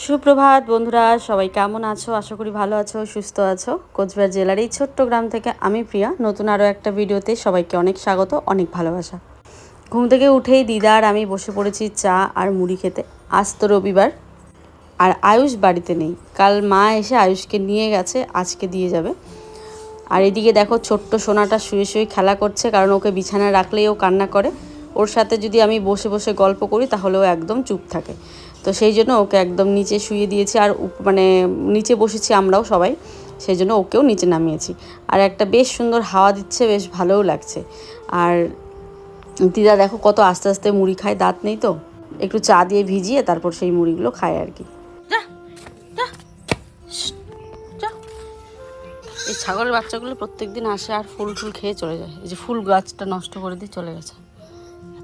সুপ্রভাত বন্ধুরা, সবাই কেমন আছো? আশা করি ভালো আছো, সুস্থ আছো। কোচবিহার জেলার এই ছোট্ট গ্রাম থেকে আমি প্রিয়া। নতুন আরও একটা ভিডিওতে সবাইকে অনেক স্বাগত, অনেক ভালোবাসা। ঘুম থেকে উঠেই দিদা আর আমি বসে পড়েছি চা আর মুড়ি খেতে। আজ তো রবিবার, আর আয়ুষ বাড়িতে নেই। কাল মা এসে আয়ুষকে নিয়ে গেছে, আজকে দিয়ে যাবে। আর এদিকে দেখো, ছোট্ট সোনাটা শুয়ে শুয়ে খেলা করছে, কারণ ওকে বিছানায় রাখলেই ও কান্না করে। ওর সাথে যদি আমি বসে বসে গল্প করি, তাহলে ও একদম চুপ থাকে। তো সেই জন্য ওকে একদম নিচে শুয়ে দিয়েছি আর মানে নিচে বসেছি আমরাও সবাই। সেই জন্য ওকেও নিচে নামিয়েছি। আর একটা বেশ সুন্দর হাওয়া দিচ্ছে, বেশ ভালোও লাগছে। আর দিদা দেখো কত আস্তে আস্তে মুড়ি খায়, দাঁত নেই তো। একটু চা দিয়ে ভিজিয়ে তারপর সেই মুড়িগুলো খায় আর কি। এই ছাগলের বাচ্চাগুলো প্রত্যেকদিন আসে আর ফুল ফুল খেয়ে চলে যায়। এই যে ফুল গাছটা নষ্ট করে দিয়ে চলে গেছে।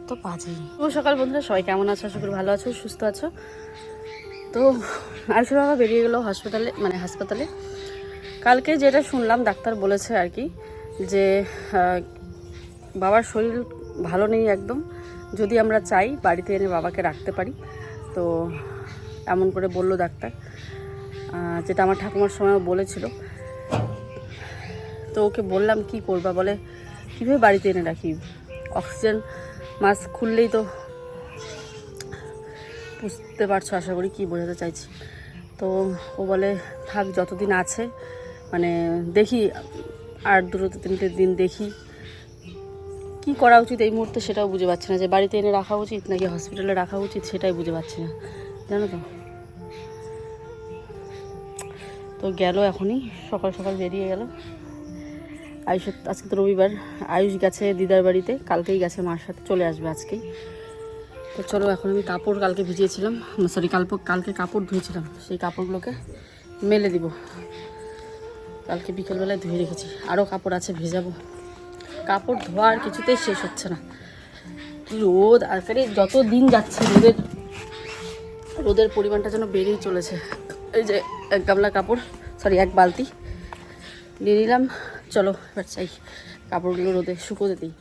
এত বাজে শুভ সকাল বন্ধুরা, সবাই কেমন আছো? আশা করি ভালো আছো, সুস্থ আছো। তো আয়ুষ বাবা বেরিয়ে গেলো হসপিটালে মানে হাসপাতালে। কালকে যেটা শুনলাম, ডাক্তার বলেছে আর কি, যে বাবার শরীর ভালো নেই একদম। যদি আমরা চাই, বাড়িতে এনে বাবাকে রাখতে পারি। তো এমন করে বলল ডাক্তার যেটা আমার ঠাকুমার সময় বলেছিল। তো ওকে বললাম, কি করবা বলে? কীভাবে বাড়িতে এনে রাখি? অক্সিজেন মাস্ক খুললেই তো বুঝতে পারছ, আশা করি কী বোঝাতে চাইছি। তো ও বলে, থাক, যতদিন আছে মানে দেখি, আর দুটো তিনটে দিন দেখি। কি করা উচিত এই মুহূর্তে সেটাও বুঝে পাচ্ছি না। যে বাড়িতে এনে রাখা উচিত নাকি হসপিটালে রাখা উচিত সেটাই বুঝে পাচ্ছি না। জানো তো? তো গেল এখনই, সকাল সকাল বেরিয়ে গেল। আয়ুষ, আজকে তো রবিবার। আয়ুষ গেছে দিদার বাড়িতে, কালকেই গেছে মার সাথে, চলে আসবে আজকেই। তো চলো, এখন আমি কাপড় কালকে ভিজিয়েছিলাম। সরি কালকে কালকে কাপড় ধুয়েছিলাম। সেই কাপড়গুলোকে মেলে দিব। কালকে বিকেলবেলায় ধুয়ে রেখেছি। আরও কাপড় আছে, ভেজাবো। কাপড় ধোয়া আর কিছুতেই শেষ হচ্ছে না। রোদ, আর যত দিন যাচ্ছে রোদের রোদের পরিমাণটা যেন বেড়েই চলেছে। এই যে এক গামলা কাপড় সরি এক বালতি। নিয়ে নিলাম। চলো, এবার চাই কাপড়গুলো রোদে শুকোতে দিই।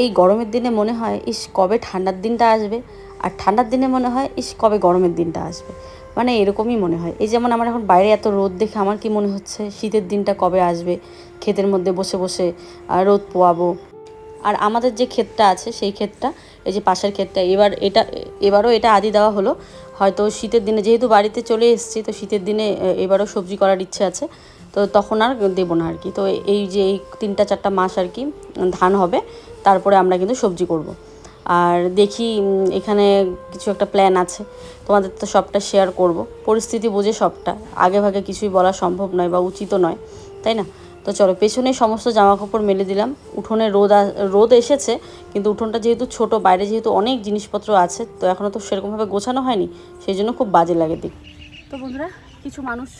এই গরমের দিনে মনে হয়, ইস, কবে ঠান্ডার দিনটা আসবে? আর ঠান্ডার দিনে মনে হয়, ইস, কবে গরমের দিনটা আসবে? মানে এরকমই মনে হয়। এই যেমন আমার এখন বাইরে এত রোদ দেখে আমার কি মনে হচ্ছে, শীতের দিনটা কবে আসবে? ক্ষেতের মধ্যে বসে বসে রোদ পোয়াবো। আর আমাদের যে ক্ষেতটা আছে, সেই ক্ষেতটা, এই যে পাশের ক্ষেতটা, এবার এটা, এবারও এটা আদি দেওয়া হলো। হয়তো শীতের দিনে, যেহেতু বাড়িতে চলে এসেছি, তো শীতের দিনে এবারও সবজি করার ইচ্ছে আছে। তো তখন আর দেবো না আর কি তো এই যে এই তিনটা, চারটা মাস আর কি ধান হবে, তারপরে আমরা কিন্তু সবজি করব। আর দেখি এখানে কিছু একটা প্ল্যান আছে। তোমাদের তো সবটা শেয়ার করব। পরিস্থিতি বুঝে সবটা। আগে ভাগে কিছুই বলা সম্ভব নয় বা উচিতও নয়, তাই না? তো চলো পেছনে সমস্ত জামা কাপড় মেলে দিলাম। উঠোনে রোদ রোদ এসেছে, কিন্তু উঠোনটা যেহেতু ছোট, বাইরে যেহেতু অনেক জিনিসপত্র আছে, তো এখনও তো সেরকমভাবে গোছানো হয়নি, সেই জন্য খুব বাজে লাগে দিক তো বন্ধুরা, কিছু মানুষ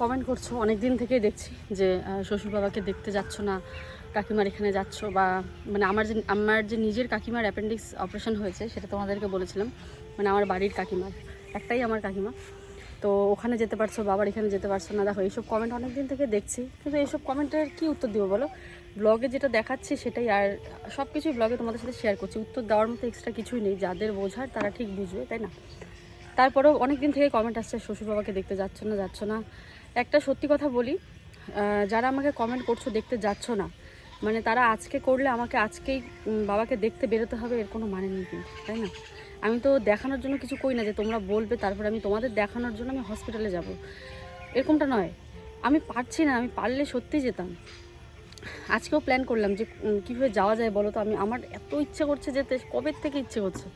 কমেন্ট করছ অনেক দিন থেকেই দেখছি যে শ্বশুর বাবাকে দেখতে যাচ্ছ না, কাকিমার এখানে যাচ্ছ বা মানে আমার যে আমার যে নিজের কাকিমার অ্যাপেন্ডিক্স অপারেশন হয়েছে, সেটা তোমাদেরকে বলেছিলাম মানে আমার বাড়ির কাকিমার, একটাই আমার কাকিমা। তো ওখানে যেতে পারছ, বাবার এখানে যেতে পারছ না, দেখো এইসব কমেন্ট অনেক দিন থেকে দেখছি, কিন্তু এইসব কমেন্টের কি উত্তর দিব বলো? ব্লগে যেটা দেখাচ্ছি সেটাই, আর সব কিছুই ব্লগে তোমাদের সাথে শেয়ার করছি, উত্তর দেওয়ার মতো এক্সট্রা কিছুই নেই, যাদের বোঝার তারা ঠিক বুঝবে, তাই না? তারপরেও অনেক দিন থেকে কমেন্ট আসছে শ্বশুর বাবাকে দেখতে যাচ্ছ না যাচ্ছ না। একটা সত্যি কথা বলি যারা আমাকে কমেন্ট করছ, দেখতে যাচ্ছ না মানে তারা আজকে করলে আমাকে আজকেই বাবাকে দেখতে বেরোতে হবে, এর কোনো মানে নেই কিন্তু, তাই না? আমি তো দেখানোর জন্য কিছু কই না যে তোমরা বলবে, তারপরে আমি তোমাদের দেখানোর জন্য আমি হসপিটালে যাব। এরকমটা নয়। আমি পারছি না, আমি পারলে সত্যিই যেতাম। আজকেও প্ল্যান করলাম যে কীভাবে যাওয়া যায় বলো তো? আমি, আমার এত ইচ্ছে করছে যেতে কবের থেকে ইচ্ছে করছে?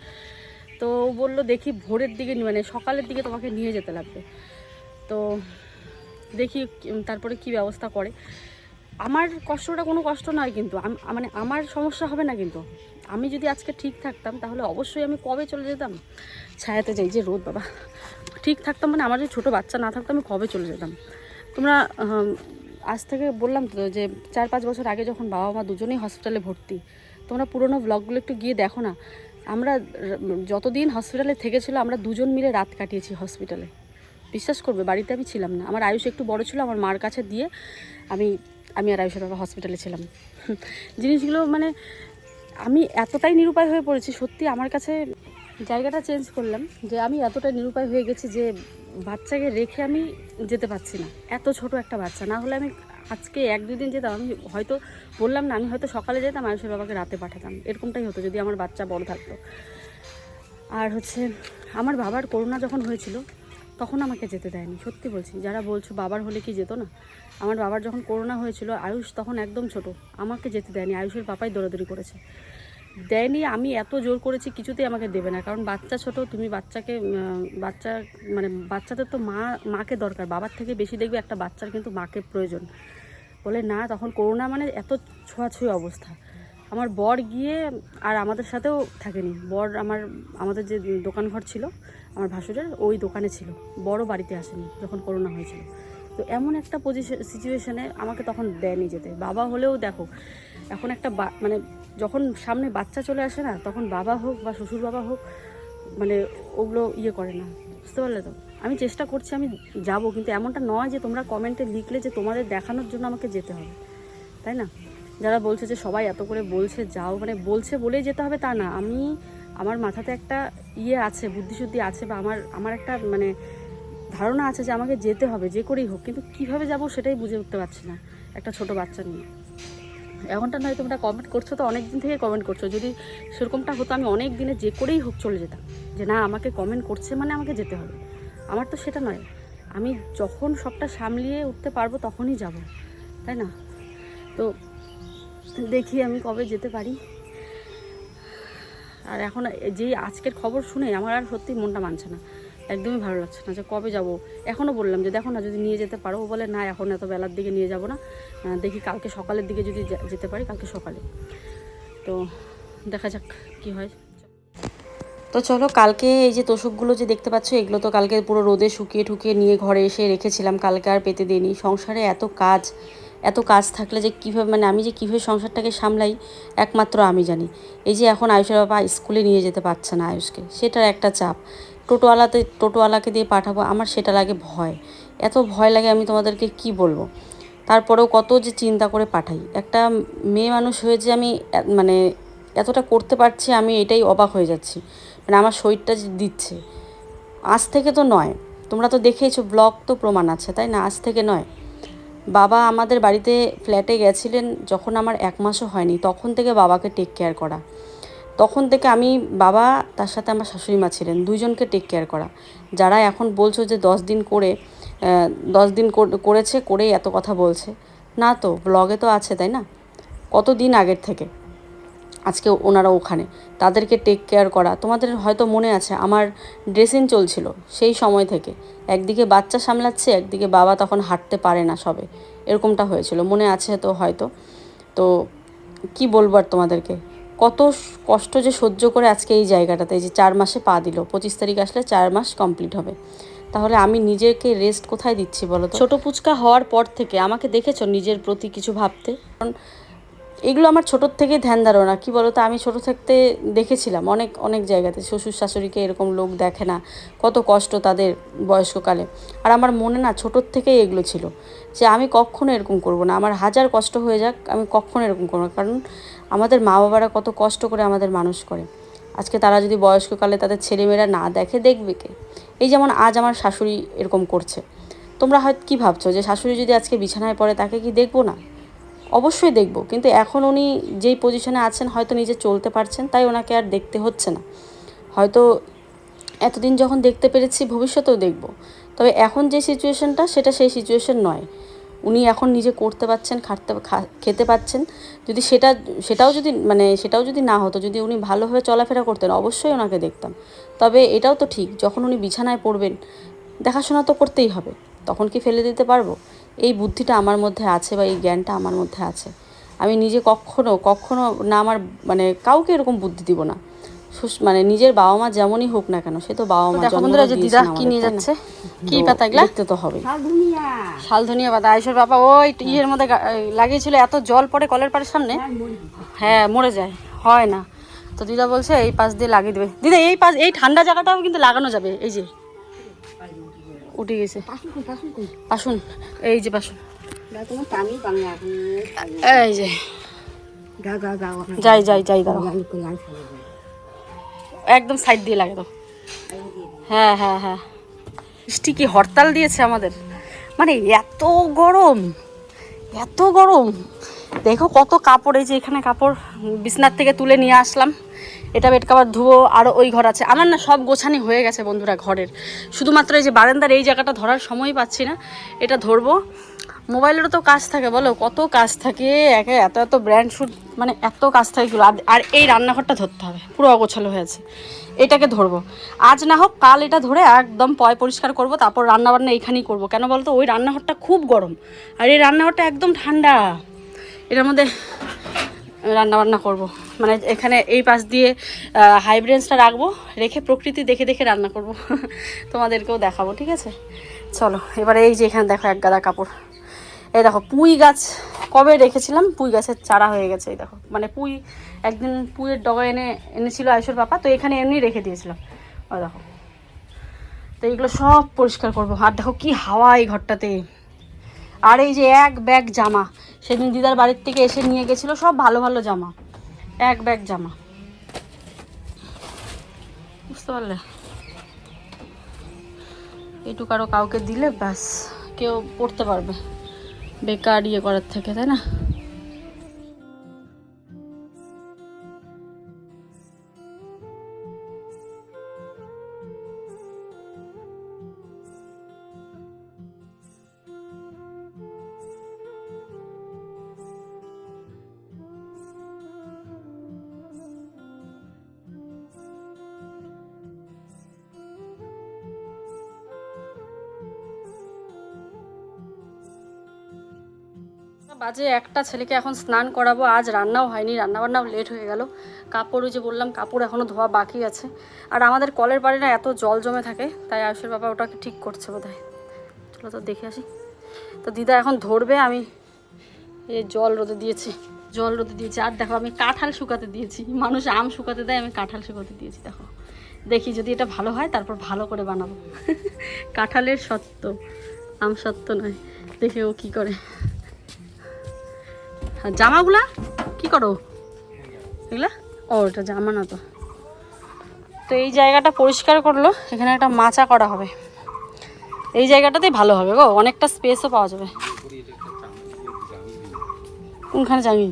তো বলল, দেখি ভোরের দিকে মানে সকালের দিকে তোমাকে নিয়ে যেতে লাগবে। তো দেখি তারপরে কি ব্যবস্থা করে। আমার কষ্টটা কোনো কষ্ট নয় কিন্তু মানে আমার সমস্যা হবে না কিন্তু। আমি যদি আজকে ঠিক থাকতাম, তাহলে অবশ্যই আমি কবে চলে যেতাম? ছায়াতে যাই যে রোদ, বাবা। ঠিক থাকতাম মানে আমার যদি ছোটো বাচ্চা না থাকতো, আমি কবে চলে যেতাম? তোমরা আজ থেকে বললাম তো যে, চার পাঁচ বছর আগে যখন বাবা মা দুজনেই হসপিটালে ভর্তি, তোমরা পুরোনো ব্লগগুলো একটু গিয়ে দেখো না। আমরা যতদিন হসপিটালে থেকেছিল, আমরা দুজন মিলে রাত কাটিয়েছি হসপিটালে বিশ্বাস করবে, বাড়িতে আমি ছিলাম না। আমার আয়ুষ একটু বড় ছিল, আমার মার কাছে দিয়ে আমি আমি আর আয়ুষের বাবা হসপিটালে ছিলাম। জিনিসগুলো মানে আমি এতটাই নিরুপায় হয়ে পড়েছি, সত্যি আমার কাছে জায়গাটা চেঞ্জ করলাম যে আমি এতটাই নিরুপায় হয়ে গেছি যে বাচ্চাকে রেখে আমি যেতে পারছি না। এত ছোট একটা বাচ্চা, না হলে আমি আজকে এক দুদিন যেতাম, আমি হয়তো বললাম না, আমি হয়তো সকালে যেতাম আয়ুষের বাবাকে রাতে পাঠাতাম। এরকমটাই হতো যদি আমার বাচ্চা বড় থাকতো। আর হচ্ছে আমার বাবার করোনা যখন হয়েছিল, তখন আমাকে যেতে দেয়নি, সত্যি বলছি। যারা বলছো বাবার হলে কি যেত না? আমার বাবার যখন করোনা হয়েছিল, আয়ুষ তখন একদম ছোট, আমাকে যেতে দেয়নি, আয়ুষের পাপাই দৌড়াদৌড়ি করেছে। দেয়নি, আমি এত জোর করেছি কিছুতেই আমাকে দেবে না। কারণ বাচ্চা ছোট, তুমি বাচ্চাকে বাচ্চা মানে বাচ্চাদের তো মা, মাকে দরকার। বাবার থেকে বেশি দেখবে একটা বাচ্চার কিন্তু মাকে প্রয়োজন। বলে, না, তখন করোনা মানে এত ছোঁয়াছুঁই অবস্থা। আমার বর গিয়ে, আর আমাদের সাথেও থাকেনি। বর আমার, আমাদের যে দোকান ঘর ছিল, আমার ভাসুরের, ওই দোকানে ছিল। বড় বাড়িতে আসেনি, যখন করোনা হয়েছিল। তো এমন একটা পজিশন সিচুয়েশানে আমাকে তখন দেয়নি যেতে। বাবা হলেও দেখো এখন একটা মানে যখন সামনে বাচ্চা চলে আসে না, তখন বাবা হোক বা শ্বশুর বাবা হোক মানে ওগুলো ইয়ে করে না। বুঝতে পারলে তো? আমি চেষ্টা করছি, আমি যাব, কিন্তু এমনটা নয় যে তোমরা কমেন্টে লিখলে যে তোমাদের দেখানোর জন্য আমাকে যেতে হবে। তাই না? যারা বলছে যে সবাই এত করে বলছে, যাও মানে বলছে বলেই যেতে হবে তা না। আমি, আমার মাথাতে একটা ইয়ে আছে বুদ্ধিশুদ্ধি আছে বা আমার আমার একটা মানে ধারণা আছে যে আমাকে যেতে হবে, যে করেই হোক। কিন্তু কীভাবে যাব সেটাই বুঝে উঠতে পারছি না, একটা ছোট বাচ্চা নিয়ে। এমনটা নয়, তোমরা কমেন্ট করছ তো অনেক দিন থেকে কমেন্ট করছ। যদি সেরকমটা হতো, আমি অনেক দিনে যে করেই হোক চলে যেতাম। যে না, আমাকে কমেন্ট করছে মানে আমাকে যেতে হবে। আমার তো সেটা নয়। আমি যখন সবটা সামলিয়ে উঠতে পারব, তখনই যাব। তাই না? তো দেখি আমি কবে যেতে পারি। আর এখন যেই আজকের খবর শুনে আমার আর সত্যি মনটা মানছে না। একদমই ভালো লাগছে না যে কবে যাব। এখনও বললাম যে দেখো না, যদি নিয়ে যেতে পারো। বলে, না, এখন এত বেলার দিকে নিয়ে যাব না। দেখি কালকে সকালের দিকে যদি যেতে পারি, কালকে সকালে। তো দেখা যাক কি হয়। তো চলো, কালকে এই যে তোষকগুলো যে দেখতে পাচ্ছ, এগুলো তো কালকে পুরো রোদে শুকিয়ে ঠুকিয়ে নিয়ে ঘরে এসে রেখেছিলাম। কালকে আর পেতে দিইনি। সংসারে এত কাজ এত কাজ থাকলে যে কীভাবে মানে আমি যে কীভাবে সংসারটাকে সামলাই, একমাত্র আমি জানি। এই যে এখন আয়ুষের বাবা স্কুলে নিয়ে যেতে পারছে না আয়ুষকে। সেটার একটা চাপ। টোটোওয়ালাতে, টোটোওয়ালাকে দিয়ে পাঠাবো, আমার সেটা লাগে ভয়। এত ভয় লাগে আমি তোমাদেরকে কি বলব? তারপরেও কত যে চিন্তা করে পাঠাই। একটা মেয়ে মানুষ হয়ে যে আমি মানে এতটা করতে পারছি, আমি এটাই অবাক হয়ে যাচ্ছি। মানে আমার শরীরটা যে দিচ্ছে। আজ থেকে তো নয়। তোমরা তো দেখেইছো, ব্লগ তো প্রমাণ আছে, তাই না? আজ থেকে নয়। বাবা আমাদের বাড়িতে ফ্ল্যাটে গেছিলেন, যখন আমার এক মাসও হয়নি, তখন থেকে বাবাকে টেক কেয়ার করা। তখন থেকে আমি বাবা, তার সাথে আমার শাশুড়ি মা ছিলেন, দুইজনকে টেক কেয়ার করা। যারা এখন বলছো যে দশ দিন করে দশ দিন করেছে, করেই এত কথা বলছে। না তো ব্লগে তো আছে, তাই না? কত দিন আগের থেকে? আজকে ওনারা ওখানে। তাদেরকে টেক কেয়ার করা। তোমাদের হয়তো মনে আছে, আমার ড্রেসিং চলছিল সেই সময় থেকে। একদিকে বাচ্চা সামলাচ্ছে, একদিকে বাবা তখন হাঁটতে পারে না সবে। এরকমটা হয়েছিল। মনে আছে তো হয়তো। তো কি বলব আর তোমাদেরকে? কত কষ্ট যে সহ্য করে আজকে এই জায়গাটাতে এই যে চার মাসে পা দিল। পঁচিশ তারিখ আসলে চার মাস কমপ্লিট হবে। তাহলে আমি নিজেকে রেস্ট কোথায় দিচ্ছি বলো তো? ছোটো পুচকা হওয়ার পর থেকে আমাকে দেখেছ নিজের প্রতি কিছু ভাবতে? কারণ এগুলো আমার ছোটোর থেকে ধ্যান ধারণা। কি বলতো আমি ছোটো থাকতে দেখেছিলাম অনেক অনেক জায়গাতে। শ্বশুর শাশুড়িকে এরকম লোক দেখে না। কত কষ্ট তাদের বয়স্ককালে আর আমার মনে না ছোটোর থেকেই এগুলো ছিল। যে আমি কখনো এরকম করব না। আমার হাজার কষ্ট হয়ে যাক আমি কখনো এরকম করব না। কারণ আমাদের মা বাবারা কত কষ্ট করে আমাদের মানুষ করে। আজকে তারা যদি বয়স্ককালে তাদের ছেলেমেয়েরা না দেখে, দেখবে কে? এই যেমন আজ আমার শাশুড়ি এরকম করছে। তোমরা হয়তো কী ভাবছ যে শাশুড়ি যদি আজকে বিছানায় পড়ে তাকে কি দেখব না? অবশ্যই দেখব, কিন্তু এখন উনি যেই পজিশনে আছেন হয়তো নিজে চলতে পারছেন, তাই ওনাকে আর দেখতে হচ্ছে না। হয়তো এতদিন যখন দেখতে পেরেছি ভবিষ্যতেও দেখব। তবে এখন যে সিচুয়েশনটা সেটা সেই সিচুয়েশন নয়। উনি এখন নিজে করতে পারছেন, খাটতে খেতে পাচ্ছেন যদি সেটা, সেটাও যদি মানে সেটাও যদি না হতো, যদি উনি ভালোভাবে চলাফেরা করতেন, অবশ্যই ওনাকে দেখতাম। তবে এটাও তো ঠিক, যখন উনি বিছানায় পড়বেন, দেখাশোনা তো করতেই হবে। তখন কি ফেলে দিতে পারব? এই বুদ্ধিটা আমার মধ্যে আছে বা এই জ্ঞানটা আমার মধ্যে আছে। আমি নিজে কখনো কখনো না আমার মানে কাউকে এরকম বুদ্ধি দিব না। মানে নিজের বাবা মা যেমনই হোক না কেন সে তো বাবা মা বন্ধুরা যে দিদা কি নিয়ে যাচ্ছে? কি পাতা এগুলা? দেখতে তো হবে। শাল ধনিয়া পাতা। আয়ুষের বাবা ওই ইয়ের মধ্যে লাগিয়েছিল এত জল পড়ে কলের পাড়ের সামনে। হ্যাঁ মরে যায়। হয় না। তো দিদা বলছে এই পাশ দিয়ে লাগিয়ে দেবে। দিদা এই পাশ এই ঠান্ডা জায়গাটাও কিন্তু লাগানো যাবে এই যে। উঠে গেছে। পাশুন এই যে পাশুন। এই যে। যাই যাই যাই দাঁড়াও। একদম সাইড দিয়ে লাগে তো। হ্যাঁ হ্যাঁ হ্যাঁ। বৃষ্টি কি হরতাল দিয়েছে আমাদের? মানে এত গরম এত গরম। দেখো কত কাপড়, এই যে এখানে কাপড় বিছনার থেকে তুলে নিয়ে আসলাম। এটা বেড কাভার ধুবো আরও ওই ঘর আছে। আমার না সব গোছানি হয়ে গেছে বন্ধুরা ঘরের। শুধুমাত্র এই যে বারান্দার এই জায়গাটা ধরার সময় পাচ্ছি না। এটা ধরবো। মোবাইলেরও তো কাজ থাকে, বলো? কত কাজ থাকে, একে এত এত ব্র্যান্ড শ্যুট মানে এত কাজ থাকে। আর- এই রান্নাঘরটা ধরতে হবে, পুরো অগোছালো হয়েছে এটাকে ধরবো। আজ না হোক, কাল এটা ধরে একদম পয় পরিষ্কার করব, তারপর রান্না বান্না এইখানেই করব। কেন বলতো? ওই রান্নাঘরটা খুব গরম। আর এই রান্নাঘরটা একদম ঠান্ডা। এটার মধ্যে রান্না বান্না করব। মানে এখানে এই পাশ দিয়ে হাই ব্রেঞ্চটা রাখব, রেখে প্রকৃতি দেখে দেখে রান্না করব। তোমাদেরকেও দেখাবো, ঠিক আছে? চলো, এবারে এই যে এখানে দেখো এক গাদা কাপড়। এই দেখো, পুঁই গাছ, কবে রেখেছিলাম? পুঁই গাছের চারা হয়ে গেছে, এই দেখো। মানে পুঁই, একদিন পুঁইয়ের ডগা এনে, এনেছিল আয়ুষের পাপা তো এখানে এমনি রেখে দিয়েছিলাম ওই দেখো। তো এইগুলো সব পরিষ্কার করব। আর দেখো কি হাওয়া এই ঘরটাতে। আর এই যে এক ব্যাগ জামা, সেদিন দিদার বাড়ির থেকে এসে নিয়ে গেছিল সব ভালো ভালো জামা। এক ব্যাগ জামা। বুঝতে পারলে? এটুকু আরও কাউকে দিলে ব্যাস, কেউ পড়তে পারবে। বেকার ইয়ে করার থেকে তাই না? বাজে একটা ছেলেকে এখন স্নান করাবো, আজ রান্নাও হয়নি, রান্নাবান্নাও লেট হয়ে গেল। কাপড় যে বললাম, কাপড় এখনও ধোয়া বাকি আছে। আর আমাদের কলের পাড়ে না এত জল জমে থাকে, তাই আয়ুষের বাবা ওটাকে ঠিক করছে বোধ হয় চলো তো দেখে আসি। তো দিদা এখন ধরবে, আমি এ জল রোদে দিয়েছি, জল রোদে দিয়েছি। আর দেখো, আমি কাঁঠাল শুকাতে দিয়েছি। মানুষ আম শুকাতে দেয়, আমি কাঁঠাল শুকাতে দিয়েছি, দেখো। দেখি যদি এটা ভালো হয়, তারপর ভালো করে বানাবো। কাঁঠালের সত্য আম সত্য নয়। দেখে ও কী করে। জামাগুলা? কি করো? এগুলা? ও এটা জামা না তো। তো এই জায়গাটা পরিষ্কার করল এখানে একটা মাচা করা হবে। এই জায়গাটাতেই ভালো হবে গো অনেকটা স্পেসও পাওয়া যাবে। কোনখানে জানি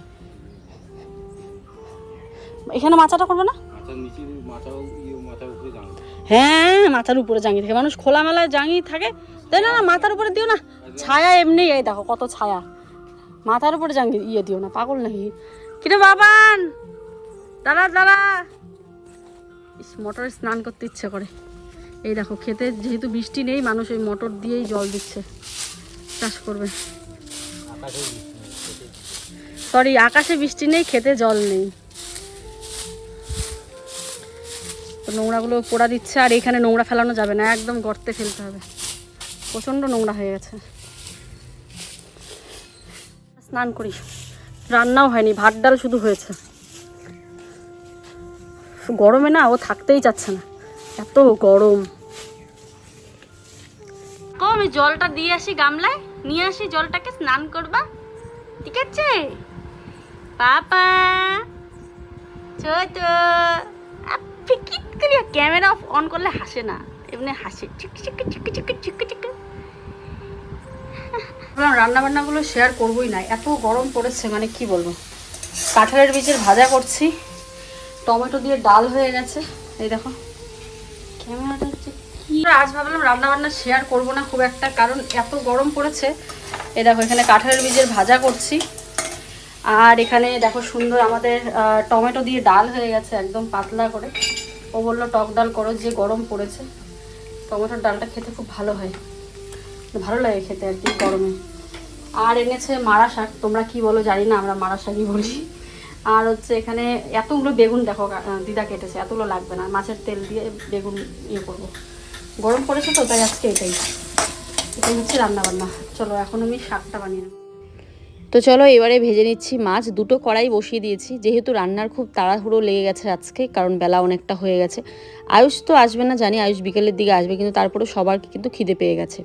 এখানে মাচাটা করবে না? ইয়ে হ্যাঁ মাথার উপরে জাঙ্গি থাকে। মানুষ খোলামেলায় জাঙ্গি থাকে। তাই না না মাথার উপরে দিও না। ছায়া এমনি এই দেখো কত ছায়া। মাথার উপরে জাঙ্গি ইয়ে দিও না, পাগল নাকি? কিরে বাবান? দাঁড়া দাঁড়া। ইস, মোটরে স্নান করতে ইচ্ছে করে। এই দেখো, খেতে যেহেতু বৃষ্টি নেই, মানুষ ওই মোটর দিয়েই জল দিচ্ছে। চাষ করবে। সরি আকাশে বৃষ্টি নেই, খেতে জল নেই। নোংরাগুলো পোড়া দিচ্ছে, আর এখানে নোংরা ফেলানো যাবে না, একদম গর্তে ফেলতে হবে। প্রচণ্ড নোংরা হয়ে গেছে। স্নান করি রান্নাও হয়নি, ভাত ডাল শুধু হয়েছে। গরমে না ও থাকতেই চাচ্ছে না। এত গরম। আমি জলটা দিয়ে আসি গামলায়। নিয়ে আসি জলটাকে, স্নান করবা। ঠিক আছে? পাপা। করে ক্যামেরা অন করলে হাসে না। এমনি হাসে। চিক চিক চিক চিক চিক ভাবলাম রান্না বান্নাগুলো শেয়ার করবোই না। এত গরম পড়েছে মানে কি বলব? কাঁঠালের বীজের ভাজা করছি। টমেটো দিয়ে ডাল হয়ে গেছে। এই দেখো। আজ ভাবলাম রান্না বান্না শেয়ার করব না, খুব একটা, কারণ এত গরম পড়েছে। এই দেখো, এখানে কাঁঠালের বীজের ভাজা করছি। আর এখানে দেখো সুন্দর আমাদের টমেটো দিয়ে ডাল হয়ে গেছে, একদম পাতলা করে। ও বলল, টক ডাল করো, যে গরম পড়েছে। টমেটোর ডালটা খেতে খুব ভালো হয়। ভালো লাগে খেতে আর কি গরমে। আর এনেছে মারা শাক, তোমরা কি বলো জানি না, আমরা মারা শাকই বলি। আর হচ্ছে এখানে এতগুলো বেগুন দেখো দিদা কেটেছে, এতগুলো লাগবে না, মাছের তেল দিয়ে বেগুন ইয়ে করব। গরম পড়েছে তো, তাই আজকে এটাই। এটাই হচ্ছে রান্না বান্না চলো, এখন আমি শাকটা বানিয়ে নেব। তো চলো, এবারে ভেজে নিচ্ছি মাছ। দুটো কড়াই বসিয়ে দিয়েছি, যেহেতু রান্নার খুব তাড়াহুড়ো লেগে গেছে আজকে, কারণ বেলা অনেকটা হয়ে গেছে। আয়ুষ তো আসবে না, জানি আয়ুষ বিকেলের দিকে আসবে, কিন্তু তারপরে সবার কিন্তু খিদে পেয়ে গেছে।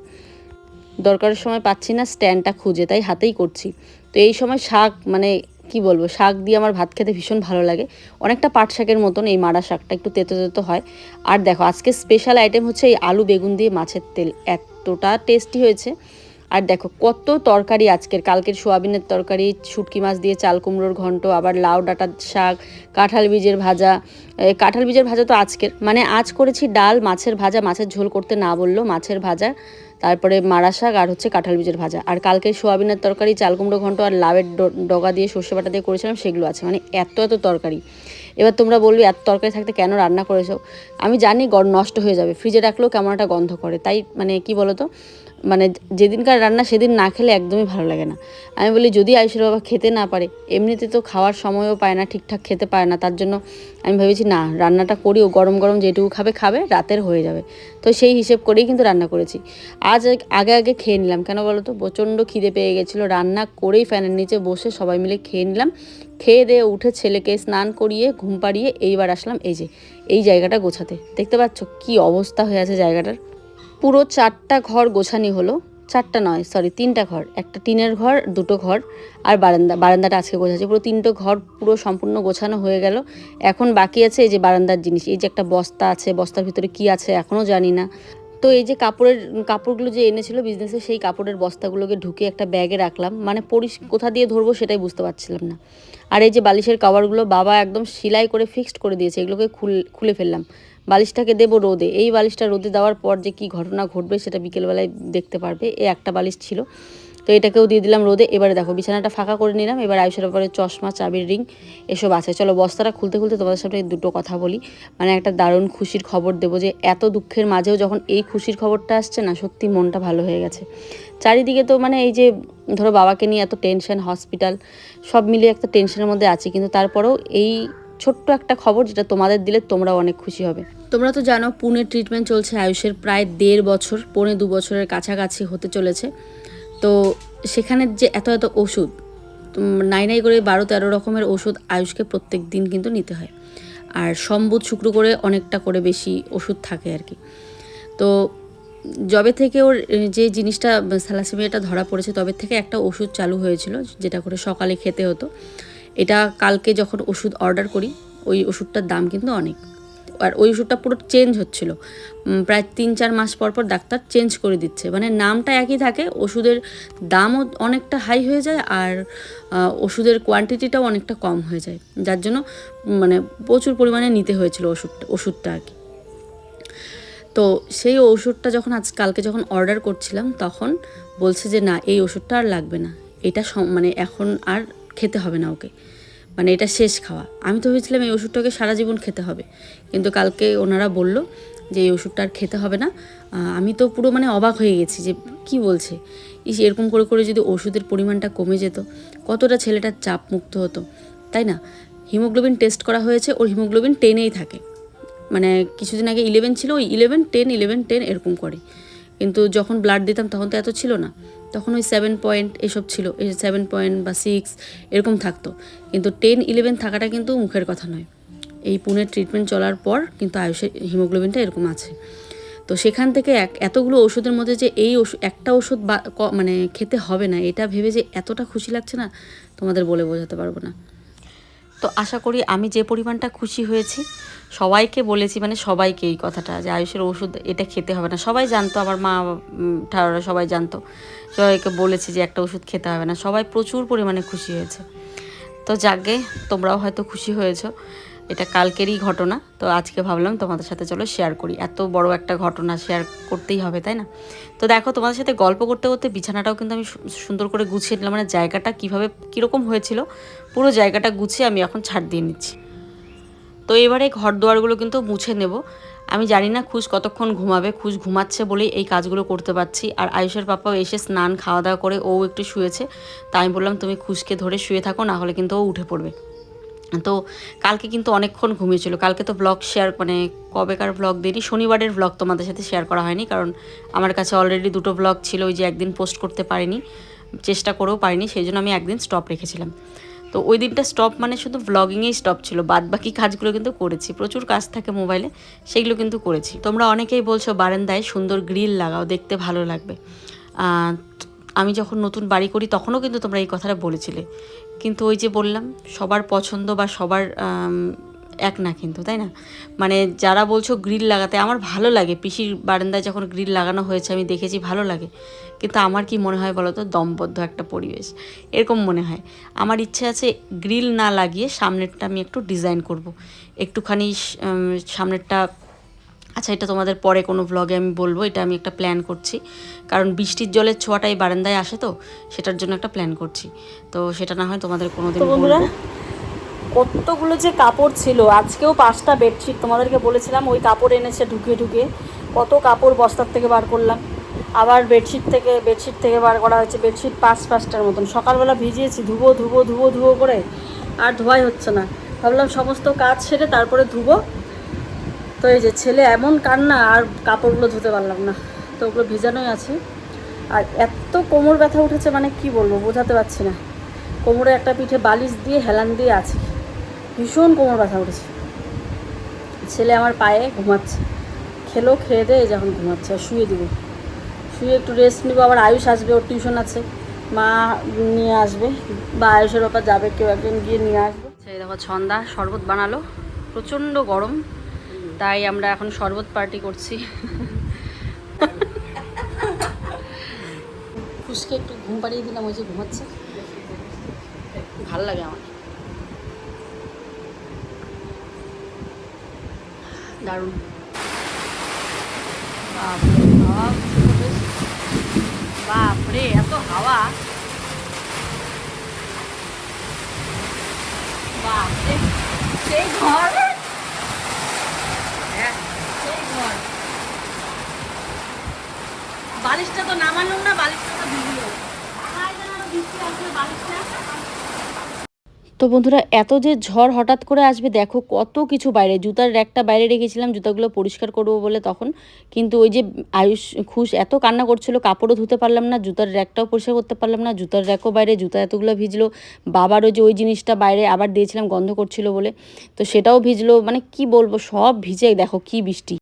দরকারের সময় পাচ্ছি না, স্ট্যান্ডটা খুঁজে, তাই হাতেই করছি। তো এই সময় শাক মানে কি বলব, শাক দিয়ে আমার ভাত খেতে ভীষণ ভালো লাগে। অনেকটা পাট শাকের মতন এই মারা শাকটা, একটু তেতো তেতো হয়। আর দেখো, আজকে স্পেশাল আইটেম হচ্ছে এই আলু বেগুন দিয়ে মাছের তেল। এতটা টেস্টি হয়েছে। আর দেখো, কত তরকারি আজকের। কালকের সোয়াবিনের তরকারি, শুটকি মাছ দিয়ে চাল কুমড়োর ঘন্ট, আবার লাউ, ডাঁটার শাক, কাঁঠাল বীজের ভাজা। কাঁঠাল বীজের ভাজা তো আজকের। মানে আজ করেছি ডাল, মাছের ভাজা, মাছের ঝোল করতে না বলল, মাছের ভাজা, তারপরে মারা শাক আর হচ্ছে কাঁঠাল বীজের ভাজা। আর কালকে সোয়াবিনের তরকারি, চাল কুমড়ো ঘন্ট আর লাউয়ের ডগা দিয়ে সর্ষে বাটা দিয়ে করেছিলাম, সেগুলো আছে। মানে এত এত তরকারি। এবার তোমরা বলবে, এত তরকারি থাকতে কেন রান্না করেছ? আমি জানি নষ্ট হয়ে যাবে। ফ্রিজে রাখলেও কেমন একটা গন্ধ করে। তাই মানে কি বলো তো মানে যেদিনকার রান্না সেদিন না খেলে একদমই ভালো লাগে না। আমি বলি, যদি আয়ুষের বাবা খেতে না পারে, এমনিতে তো খাওয়ার সময়ও পায় না, ঠিকঠাক খেতে পারে না, তার জন্য আমি ভেবেছি, না, রান্নাটা করিও গরম গরম যেটুকু খাবে খাবে, রাতের হয়ে যাবে। তো সেই হিসেব করেই কিন্তু রান্না করেছি। আজ আগে আগে খেয়ে নিলাম। কেন বলো তো? প্রচণ্ড খিদে পেয়ে গেছিল। রান্না করেই ফ্যানের নিচে বসে সবাই মিলে খেয়ে নিলাম। খেয়ে দিয়ে উঠে ছেলেকে স্নান করিয়ে, ঘুম পাড়িয়ে এইবার আসলাম এই যে, এই জায়গাটা গোছাতে। দেখতে পাচ্ছ কি অবস্থা হয়ে আছে জায়গাটার। পুরো চারটা ঘর গোছানি হলো। চারটা নয় সরি তিনটা ঘর। একটা টিনের ঘর, দুটো ঘর, আর বারান্দা, বারান্দাটা আজকে গোছাচ্ছে। পুরো তিনটে ঘর পুরো সম্পূর্ণ গোছানো হয়ে গেল। এখন বাকি আছে এই যে বারান্দার জিনিস, এই যে একটা বস্তা আছে, বস্তার ভিতরে কি আছে এখনও জানি না। তো এই যে কাপড়ের, কাপড়গুলো যে এনেছিল বিজনেসে সেই কাপড়ের বস্তাগুলোকে ঢুকে একটা ব্যাগে রাখলাম। মানে পরিস, কোথা দিয়ে ধরবো সেটাই বুঝতে পারছিলাম না। আর এই যে বালিশের কভারগুলো বাবা একদম সেলাই করে ফিক্সড করে দিয়েছে, এগুলোকে খুলে ফেললাম। বালিশটাকে দেবো রোদে। এই বালিশটা রোদে দেওয়ার পর যে কি ঘটনা ঘটবে সেটা বিকেলবেলায় দেখতে পারবে। এ একটা বালিশ ছিল। তো এটাকেও দিয়ে দিলাম রোদে। এবারে দেখো, বিছানাটা ফাঁকা করে নিলাম। এবার আয়ুষের ব্যাপারে চশমা, চাবির রিং এসব আছে। চলো, বস্তাটা খুলতে খুলতে তোমাদের সাথে দুটো কথা বলি। মানে একটা দারুণ খুশির খবর দেবো যে, এত দুঃখের মাঝেও যখন এই খুশির খবরটা আসছে না, সত্যি মনটা ভালো হয়ে গেছে। চারিদিকে তো মানে এই যে, ধরো বাবাকে নিয়ে এত টেনশন হসপিটাল সব মিলিয়ে একটা টেনশনের মধ্যে আছি। কিন্তু তারপরেও এই ছোট্ট একটা খবর যেটা তোমাদের দিলে তোমরা অনেক খুশি হবে। তোমরা তো জানো পুনে ট্রিটমেন্ট চলছে আয়ুষের প্রায় দেড় বছর, পৌনে দু বছরের কাছাকাছি হতে চলেছে। তো সেখানের যে এত এত ওষুধ নাই নাই করে বারো তেরো রকমের ওষুধ আয়ুষকে প্রত্যেক দিন কিন্তু নিতে হয়। আর সম্বুধ শুক্র করে অনেকটা করে বেশি ওষুধ থাকে আর কি। তো যবে থেকে ওর যে জিনিসটা থ্যালাসেমিয়াটা ধরা পড়েছে, তবে থেকে একটা ওষুধ চালু হয়েছিল, যেটা করে সকালে খেতে হতো। এটা কালকে যখন ওষুধ অর্ডার করি, ওই ওষুধটার দাম কিন্তু অনেক। আর ওই ওষুধটা পুরো চেঞ্জ হচ্ছিল। প্রায় তিন চার মাস পর পর ডাক্তার চেঞ্জ করে দিচ্ছে। মানে নামটা একই থাকে, ওষুধের দামও অনেকটা হাই হয়ে যায় আর ওষুধের কোয়ান্টিটিটাও অনেকটা কম হয়ে যায়। যার জন্য মানে প্রচুর পরিমাণে নিতে হয়েছিল ওষুধটা ওষুধটা আর কি। তো সেই ওষুধটা যখন আজ, কালকে যখন অর্ডার করছিলাম, তখন বলছে যে, না, এই ওষুধটা আর লাগবে না। এটা মানে এখন আর খেতে হবে না ওকে। মানে এটা শেষ খাওয়া। আমি তো ভেবেছিলাম এই ওষুধটাকে সারা জীবন খেতে হবে। কিন্তু কালকে ওনারা বলল যে এই ওষুধটা আর খেতে হবে না। আমি তো পুরো মানে অবাক হয়ে গেছি যে কি বলছে? ইস, এরকম করে করে যদি ওষুধের পরিমাণটা কমে যেত, কতটা ছেলেটার চাপ মুক্ত হতো, তাই না? হিমোগ্লোবিন টেস্ট করা হয়েছে, ওর হিমোগ্লোবিন টেনেই থাকে। মানে কিছুদিন আগে ইলেভেন ছিল, ওই ইলেভেন টেন ইলেভেন টেন এরকম করে। কিন্তু যখন ব্লাড দিতাম তখন তো এত ছিল না। তখন ওই সেভেন পয়েন্ট এসব ছিল, এই সেভেন পয়েন্ট বা সিক্স এরকম থাকতো। কিন্তু টেন ইলেভেন থাকাটা কিন্তু মুখের কথা নয়। এই পুনের ট্রিটমেন্ট চলার পর কিন্তু আয়ুষের হিমোগ্লোবিনটা এরকম আছে। তো সেখান থেকে এক, এতগুলো ওষুধের মধ্যে যে এই ওষুধ একটা ওষুধ মানে খেতে হবে না, এটা ভেবে যে এতটা খুশি লাগছে না, তোমাদের বলে বোঝাতে পারব না। তো আশা করি আমি যে পরিমাণটা খুশি হয়েছি, সবাইকে বলেছি মানে সবাইকে এই কথাটা যে আয়ুষের ওষুধ এটা খেতে হবে না। সবাই জানতো, আমার মা ঠাউরা সবাই জানতো। সবাইকে বলেছি যে একটা ওষুধ খেতে হবে না। সবাই প্রচুর পরিমাণে খুশি হয়েছে। তো যাকে তোমরাও হয়তো খুশি হয়েছো। এটা কালকেরই ঘটনা, তো আজকে ভাবলাম তোমাদের সাথে চলো শেয়ার করি। এত বড় একটা ঘটনা শেয়ার করতেই হবে, তাই না? তো দেখো, তোমাদের সাথে গল্প করতে করতে বিছানাটাও কিন্তু আমি সুন্দর করে গুছিয়ে নিলাম। মানে জায়গাটা কীভাবে, কীরকম হয়েছিল, পুরো জায়গাটা গুছিয়ে আমি এখন ছাড় দিয়ে নিচ্ছি। তো এবারে ঘর দুয়ারগুলো কিন্তু মুছে নেব। আমি জানি না খুশ কতক্ষণ ঘুমাবে, খুশ ঘুমাচ্ছে বলেই এই কাজগুলো করতে পারছি। আর আয়ুষের পাপাও এসে স্নান খাওয়া দাওয়া করে ও একটু শুয়েছে। তাই আমি বললাম, তুমি খুশকে ধরে শুয়ে থাকো, না হলে কিন্তু ও উঠে পড়বে। তো কালকে কিন্তু অনেকক্ষণ ঘুমিয়েছিল। কালকে তো ব্লগ শেয়ার মানে কবেকার ব্লগ দিইনি শনিবারের ব্লগ তোমাদের সাথে শেয়ার করা হয়নি, কারণ আমার কাছে অলরেডি দুটো ব্লগ ছিল, ওই যে একদিন পোস্ট করতে পারিনি, চেষ্টা করেও পারিনি, সেই জন্য আমি একদিন স্টপ রেখেছিলাম। তো ওই দিনটা স্টপ মানে শুধু ব্লগিংয়েই স্টপ ছিল বাদ বাকি কাজগুলো কিন্তু করেছি, প্রচুর কাজ থাকে মোবাইলে সেগুলো কিন্তু করেছি। তোমরা অনেকেই বলছো বারান্দায় সুন্দর গ্রিল লাগাও, দেখতে ভালো লাগবে। আমি যখন নতুন বাড়ি করি তখনও কিন্তু তোমরা এই কথাটা বলেছিলে কিন্তু ওই যে বললাম, সবার পছন্দ বা সবার এক না কিন্তু, তাই না? মানে যারা বলছো গ্রিল লাগাতে, আমার ভালো লাগে। পিসির বারান্দায় যখন গ্রিল লাগানো হয়েছে, আমি দেখেছি ভালো লাগে। কিন্তু আমার কি মনে হয় বলো তো দমবদ্ধ একটা পরিবেশ। এরকম মনে হয়। আমার ইচ্ছে আছে গ্রিল না লাগিয়ে সামনেরটা আমি একটু ডিজাইন করব। একটুখানি সামনেরটা আচ্ছা এটা তোমাদের পরে কোনো ভ্লগে আমি বলব এটা আমি একটা প্ল্যান করছি। কারণ বৃষ্টির জলের ছোঁয়াটা এই বারান্দায় আসে তো সেটার জন্য একটা প্ল্যান করছি। তো সেটা না হয় তোমাদের কোনো দিন বন্ধুরা কতগুলো যে কাপড় ছিল আজকেও পাঁচটা বেডশিট তোমাদেরকে বলেছিলাম ওই কাপড় এনেছে ঢুকিয়ে ঢুকিয়ে। কত কাপড় বস্তার থেকে বার করলাম। আবার বেডশিট থেকে বেডশিট থেকে বার করা হয়েছে বেডশিট পাঁচ পাঁচটার মতন। সকালবেলা ভিজিয়েছি ধুবো ধুবো ধুবো ধুবো করে আর ধোয়াই হচ্ছে না। ভাবলাম সমস্ত কাজ সেরে তারপরে ধুবো তো এই যে ছেলে এমন কান্না, আর কাপড়গুলো ধুতে পারলাম না। তো ওগুলো ভিজানোই আছে। আর এত কোমর ব্যথা উঠেছে মানে কি বলব, বোঝাতে পারছি না। কোমরে একটা পিঠে বালিশ দিয়ে, হেলান দিয়ে আছে। ভীষণ কোমর ব্যথা উঠেছে। ছেলে আমার পায়ে ঘুমাচ্ছে। খেলো, খেয়ে দিয়ে যখন ঘুমাচ্ছে, আর শুয়ে দিব। শুয়ে একটু রেস্ট নিব, আবার আয়ুষ আসবে, ওর টিউশন আছে। মা নিয়ে আসবে, বা আয়ুষের ব্যাপার যাবে, কেউ একজন গিয়ে নিয়ে আসবে। সেই দেখো, ছন্দা শরবত বানালো। প্রচণ্ড গরম। তাই আমরা এখন শরবত পার্টি করছি। ফুসকে একটু ঘুম পাড়িয়ে দিলাম ওই যে ঘুমাচ্ছে। ভালো লাগে আমার। দারুণ। বাপরে এত হাওয়া। বাপরে সেই ঘর হ্যাঁ, সেই ঘর বালিশটা তো নামালাম না, বালিশটা তো ভিজলো তো বন্ধুরা, এত যে ঝড় হঠাৎ করে আসবে, দেখো কত কিছু বাইরে। জুতার র্যাকটা বাইরে রেখেছিলাম, জুতাগুলো পরিষ্কার করব বলে তখন। কিন্তু ওই যে আয়ুষ খুশ এত কান্না করছিল, কাপড়ও ধুতে পারলাম না, জুতার র্যাকটাও পরিষ্কার করতে পারলাম না, জুতার র্যাকও বাইরে, জুতা এতগুলো ভিজলো। বাবারও যে ওই জিনিসটা বাইরে আবার দিয়েছিলাম, গন্ধ করছিল বলে। তো সেটাও ভিজলো মানে কি বলব, সব ভিজে দেখো কি বৃষ্টি।